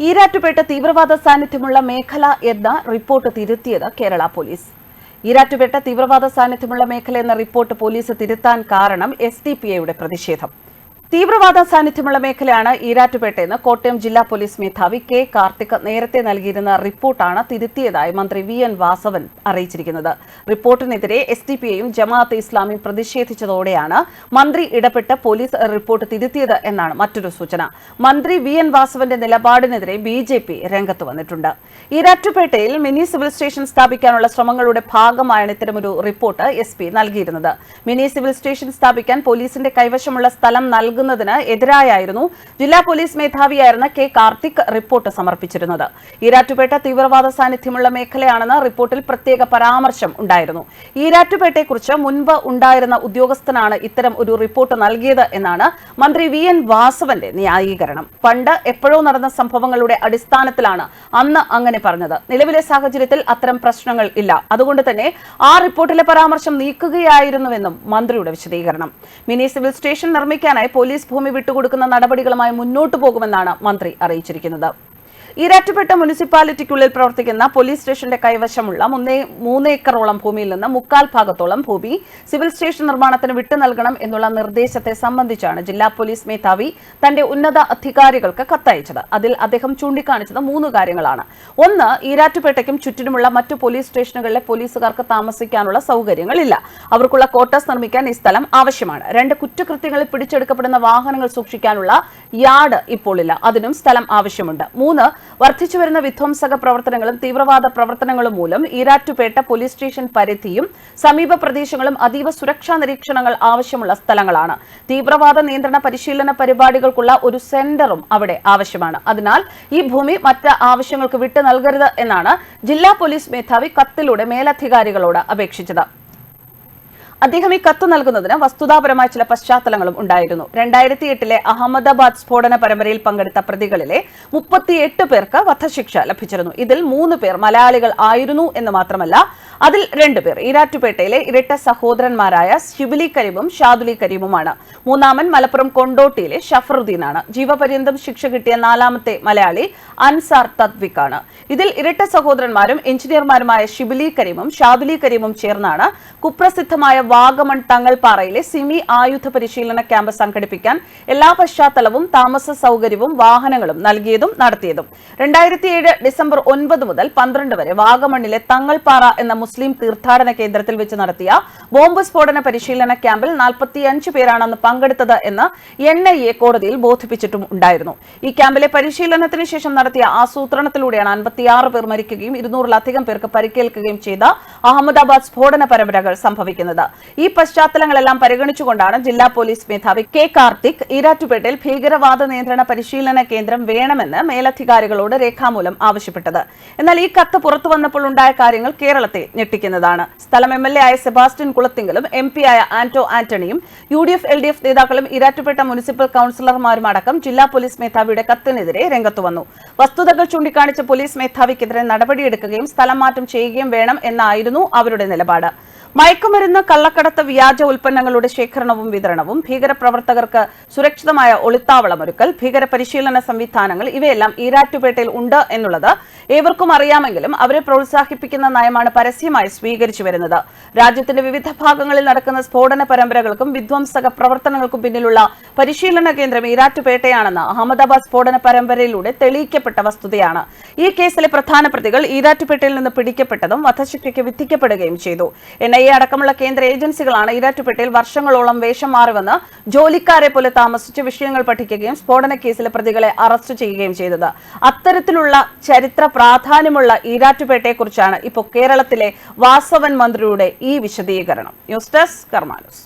ഈരാറ്റുപേട്ട തീവ്രവാദ സാന്നിധ്യമുള്ള മേഖല എന്ന റിപ്പോർട്ട് തിരുത്തിയത് കേരള പോലീസ്. ഈരാറ്റുപേട്ട തീവ്രവാദ സാന്നിധ്യമുള്ള മേഖല എന്ന റിപ്പോർട്ട് പോലീസ് തിരുത്താൻ കാരണം എസ് ഡി പി ഐയുടെ പ്രതിഷേധം. തീവ്രവാദ സാന്നിധ്യമുള്ള മേഖലയാണ് ഈരാറ്റുപേട്ടയെന്ന് കോട്ടയം ജില്ലാ പോലീസ് മേധാവി കെ കാർത്തിക് നേരത്തെ നൽകിയിരുന്ന റിപ്പോർട്ടാണ് തിരുത്തിയതായി മന്ത്രി വി എൻ വാസവൻ അറിയിച്ചിരിക്കുന്നത്. റിപ്പോർട്ടിനെതിരെ എസ് ഡി പി ഐയും ജമാഅത്തെ ഇസ്ലാമിയും പ്രതിഷേധിച്ചതോടെയാണ് മന്ത്രി ഇടപെട്ട് പോലീസ് റിപ്പോർട്ട് തിരുത്തിയത് എന്നാണ് മറ്റൊരു സൂചന. മന്ത്രി വി എൻ വാസവന്റെ നിലപാടിനെതിരെ ബി ജെ പി രംഗത്ത് വന്നിട്ടുണ്ട്. ഈരാറ്റുപേട്ടയിൽ മിനി സിവിൽ സ്റ്റേഷൻ സ്ഥാപിക്കാനുള്ള ശ്രമങ്ങളുടെ ഭാഗമായാണ് ഇത്തരമൊരു റിപ്പോർട്ട് എസ് പി നൽകിയിരുന്നത്. മിനി സിവിൽ സ്റ്റേഷൻ സ്ഥാപിക്കാൻ പോലീസിന്റെ കൈവശമുള്ള സ്ഥലം നൽകുന്നതിന് എതിരായായിരുന്നു ജില്ലാ പോലീസ് മേധാവിയായിരുന്ന കെ കാർത്തിക് റിപ്പോർട്ട് സമർപ്പിച്ചിരുന്നത്. ഈരാറ്റുപേട്ട തീവ്രവാദ സാന്നിധ്യമുള്ള മേഖലയാണെന്ന് റിപ്പോർട്ടിൽ പ്രത്യേക പരാമർശം ഉണ്ടായിരുന്നു. ഈരാറ്റുപേട്ടയെക്കുറിച്ച് മുൻപ് ഉണ്ടായിരുന്ന ഉദ്യോഗസ്ഥനാണ് ഇത്തരം ഒരു റിപ്പോർട്ട് നൽകിയത് എന്നാണ് മന്ത്രി വി എൻ വാസവന്റെ ന്യായീകരണം. പണ്ട് എപ്പോഴോ നടന്ന സംഭവങ്ങളുടെ അടിസ്ഥാനത്തിലാണ് അന്ന് അങ്ങനെ പറഞ്ഞത്. നിലവിലെ സാഹചര്യത്തിൽ അത്തരം പ്രശ്നങ്ങൾ ഇല്ല. അതുകൊണ്ട് തന്നെ ആ റിപ്പോർട്ടിലെ പരാമർശം നീക്കുകയായിരുന്നുവെന്നും മന്ത്രിയുടെ വിശദീകരണം. മിനി സിവിൽ സ്റ്റേഷൻ നിർമ്മിക്കാനായി പോലീസ് ഭൂമി വിട്ടുകൊടുക്കുന്ന നടപടികളുമായി മുന്നോട്ടു പോകുമെന്നാണ് മന്ത്രി അറിയിച്ചിരിക്കുന്നത് ഈരാറ്റുപേട്ട മുനിസിപ്പാലിറ്റിക്കുള്ളിൽ പ്രവർത്തിക്കുന്ന പോലീസ് സ്റ്റേഷന്റെ കൈവശമുള്ള മൂന്നേ ഏക്കറോളം ഭൂമിയിൽ നിന്ന് മുക്കാൽ ഭാഗത്തോളം ഭൂമി സിവിൽ സ്റ്റേഷൻ നിർമ്മാണത്തിന് വിട്ടു നൽകണം എന്നുള്ള നിർദ്ദേശത്തെ സംബന്ധിച്ചാണ് ജില്ലാ പോലീസ് മേധാവി തന്റെ ഉന്നത അധികാരികൾക്ക് കത്തയച്ചത്. അതിൽ അദ്ദേഹം ചൂണ്ടിക്കാണിച്ചത് മൂന്ന് കാര്യങ്ങളാണ്. ഒന്ന് ഈരാറ്റുപേട്ടയ്ക്കും ചുറ്റിനുമുള്ള മറ്റു പോലീസ് സ്റ്റേഷനുകളിലെ പോലീസുകാർക്ക് താമസിക്കാനുള്ള സൗകര്യങ്ങളില്ല. അവർക്കുള്ള ക്വാർട്ടേഴ്സ് നിർമ്മിക്കാൻ ഈ സ്ഥലം ആവശ്യമാണ്. രണ്ട് കുറ്റകൃത്യങ്ങളിൽ പിടിച്ചെടുക്കപ്പെടുന്ന വാഹനങ്ങൾ സൂക്ഷിക്കാനുള്ള യാർഡ് ഇപ്പോൾ ഇല്ല. അതിനും സ്ഥലം ആവശ്യമുണ്ട്. മൂന്ന് വർദ്ധിച്ചുവരുന്ന വിധ്വംസക പ്രവർത്തനങ്ങളും തീവ്രവാദ പ്രവർത്തനങ്ങളും മൂലം ഈരാറ്റുപേട്ട പോലീസ് സ്റ്റേഷൻ പരിധിയും സമീപ പ്രദേശങ്ങളും അതീവ സുരക്ഷാ നിരീക്ഷണങ്ങൾ ആവശ്യമുള്ള സ്ഥലങ്ങളാണ്. തീവ്രവാദ നിയന്ത്രണ പരിശീലന പരിപാടികൾക്കുള്ള ഒരു സെന്ററും അവിടെ ആവശ്യമാണ്. അതിനാൽ ഈ ഭൂമി മറ്റ് ആവശ്യങ്ങൾക്ക് വിട്ടു നൽകരുത് എന്നാണ് ജില്ലാ പോലീസ് മേധാവി കത്തിലൂടെ മേലധികാരികളോട് അപേക്ഷിച്ചത്. അദ്ദേഹം ഈ കത്ത് നൽകുന്നതിന് വസ്തുതാപരമായ ചില പശ്ചാത്തലങ്ങളും ഉണ്ടായിരുന്നു. രണ്ടായിരത്തി എട്ടിലെ അഹമ്മദാബാദ് സ്ഫോടന പരമ്പരയിൽ പങ്കെടുത്ത പ്രതികളിലെ മുപ്പത്തിയെട്ട് പേർക്ക് വധശിക്ഷ ലഭിച്ചിരുന്നു. ഇതിൽ മൂന്ന് പേർ മലയാളികൾ ആയിരുന്നു എന്ന് മാത്രമല്ല അതിൽ രണ്ടുപേർ ഈരാറ്റുപേട്ടയിലെ ഇരട്ട സഹോദരന്മാരായ ശിബിലി കരീമും ഷാദുലി കരീമുമാണ്. മൂന്നാമൻ മലപ്പുറം കൊണ്ടോട്ടിയിലെ ഷഫറുദ്ദീനാണ്. ജീവപര്യന്തം ശിക്ഷ കിട്ടിയ നാലാമത്തെ മലയാളി അൻസാർ തദ്വിക്കാണ്. ഇതിൽ ഇരട്ട സഹോദരന്മാരും എഞ്ചിനീയർമാരുമായ ഷിബിലി കരീമും ഷാദുലി കരീമും ചേർന്നാണ് കുപ്രസിദ്ധമായ വാഗമൺ തങ്ങൾപ്പാറയിലെ സിമി ആയുധ പരിശീലന ക്യാമ്പ് സംഘടിപ്പിക്കാൻ എല്ലാ പശ്ചാത്തലവും താമസ സൗകര്യവും വാഹനങ്ങളും നൽകിയതും നടത്തിയതും. രണ്ടായിരത്തി ഏഴ് ഡിസംബർ ഒൻപത് മുതൽ പന്ത്രണ്ട് വരെ വാഗമണ്ണിലെ തങ്ങൾപ്പാറ എന്ന മുസ്ലിം തീർത്ഥാടന കേന്ദ്രത്തിൽ വെച്ച് നടത്തിയ ബോംബ് സ്ഫോടന പരിശീലന ക്യാമ്പിൽ നാൽപ്പത്തിയഞ്ച് പേരാണെന്ന് പങ്കെടുത്തത് എന്ന് എൻ ഐ എ കോടതിയിൽ ബോധിപ്പിച്ചിട്ടും ഉണ്ടായിരുന്നു. ഈ ക്യാമ്പിലെ പരിശീലനത്തിന് ശേഷം നടത്തിയ ആസൂത്രണത്തിലൂടെയാണ് അൻപത്തിയാറ് പേർ മരിക്കുകയും ഇരുന്നൂറിലധികം പേർക്ക് പരിക്കേൽക്കുകയും ചെയ്ത അഹമ്മദാബാദ് സ്ഫോടന പരമ്പരകൾ സംഭവിക്കുന്നത്. ഈ പശ്ചാത്തലങ്ങളെല്ലാം പരിഗണിച്ചുകൊണ്ടാണ് ജില്ലാ പോലീസ് മേധാവി കെ കാർത്തിക് ഈരാറ്റുപേട്ടയിൽ ഭീകരവാദ നിയന്ത്രണ പരിശീലന കേന്ദ്രം വേണമെന്ന് മേലധികാരികളോട് രേഖാമൂലം ആവശ്യപ്പെട്ടത്. എന്നാൽ ഈ കത്ത് പുറത്തു വന്നപ്പോൾ ഉണ്ടായ കാര്യങ്ങൾ കേരളത്തെ ഞെട്ടിക്കുന്നതാണ്. സ്ഥലം എം എൽ എ ആയ സെബാസ്റ്റ്യൻ കുളത്തിങ്കലും എം പി ആയ Anto ആന്റണിയും U D F L D F നേതാക്കളും ഈരാറ്റുപേട്ട മുനിസിപ്പൽ കൌൺസിലർമാരും അടക്കം ജില്ലാ പോലീസ് മേധാവിയുടെ കത്തിനെതിരെ രംഗത്തു വന്നു. വസ്തുതകൾ ചൂണ്ടിക്കാണിച്ച പോലീസ് മേധാവിക്കെതിരെ നടപടിയെടുക്കുകയും സ്ഥലം മാറ്റം ചെയ്യുകയും വേണം എന്നായിരുന്നു അവരുടെ നിലപാട്. മയക്കുമരുന്ന് കള്ളക്കടത്ത് വ്യാജ ഉൽപ്പന്നങ്ങളുടെ ശേഖരണവും വിതരണവും ഭീകരപ്രവർത്തകർക്ക് സുരക്ഷിതമായ ഒളിത്താവളമൊരുക്കൽ ഭീകര പരിശീലന സംവിധാനങ്ങൾ ഇവയെല്ലാം ഈരാറ്റുപേട്ടയിൽ ഉണ്ട് എന്നുള്ളത് ഏവർക്കും അറിയാമെങ്കിലും അവരെ പ്രോത്സാഹിപ്പിക്കുന്ന നയമാണ് പരസ്യമായി സ്വീകരിച്ചു വരുന്നത്. രാജ്യത്തിന്റെ വിവിധ ഭാഗങ്ങളിൽ നടക്കുന്ന സ്ഫോടന പരമ്പരകൾക്കും വിധ്വംസക പ്രവർത്തനങ്ങൾക്കും പിന്നിലുള്ള പരിശീലന കേന്ദ്രം ഈരാറ്റുപേട്ടയാണെന്ന് അഹമ്മദാബാദ് സ്ഫോടന പരമ്പരയിലൂടെ തെളിയിക്കപ്പെട്ട വസ്തുതയാണ്. ഈ കേസിലെ പ്രധാന പ്രതികൾ ഈരാറ്റുപേട്ടയിൽ നിന്ന് പിടിക്കപ്പെട്ടതും വധശിക്ഷയ്ക്ക് വിധിക്കപ്പെടുകയും ചെയ്തു. എൻ ഐ എ അടക്കമുള്ള കേന്ദ്ര ഏജൻസികളാണ് ഈരാറ്റുപേട്ടയിൽ വർഷങ്ങളോളം വേഷം മാറിവന്ന് ജോലിക്കാരെ പോലെ താമസിച്ച് വിഷയങ്ങൾ പഠിക്കുകയും സ്ഫോടന കേസിലെ പ്രതികളെ അറസ്റ്റ് ചെയ്യുകയും ചെയ്തത്. അത്തരത്തിലുള്ള ചരിത്ര പ്രാധാന്യമുള്ള ഈരാറ്റുപേട്ടയെക്കുറിച്ചാണ് ഇപ്പോൾ കേരളത്തിലെ വാസവൻ മന്ത്രിയുടെ ഈ വിശദീകരണം. News desk കർമാനൂസ്.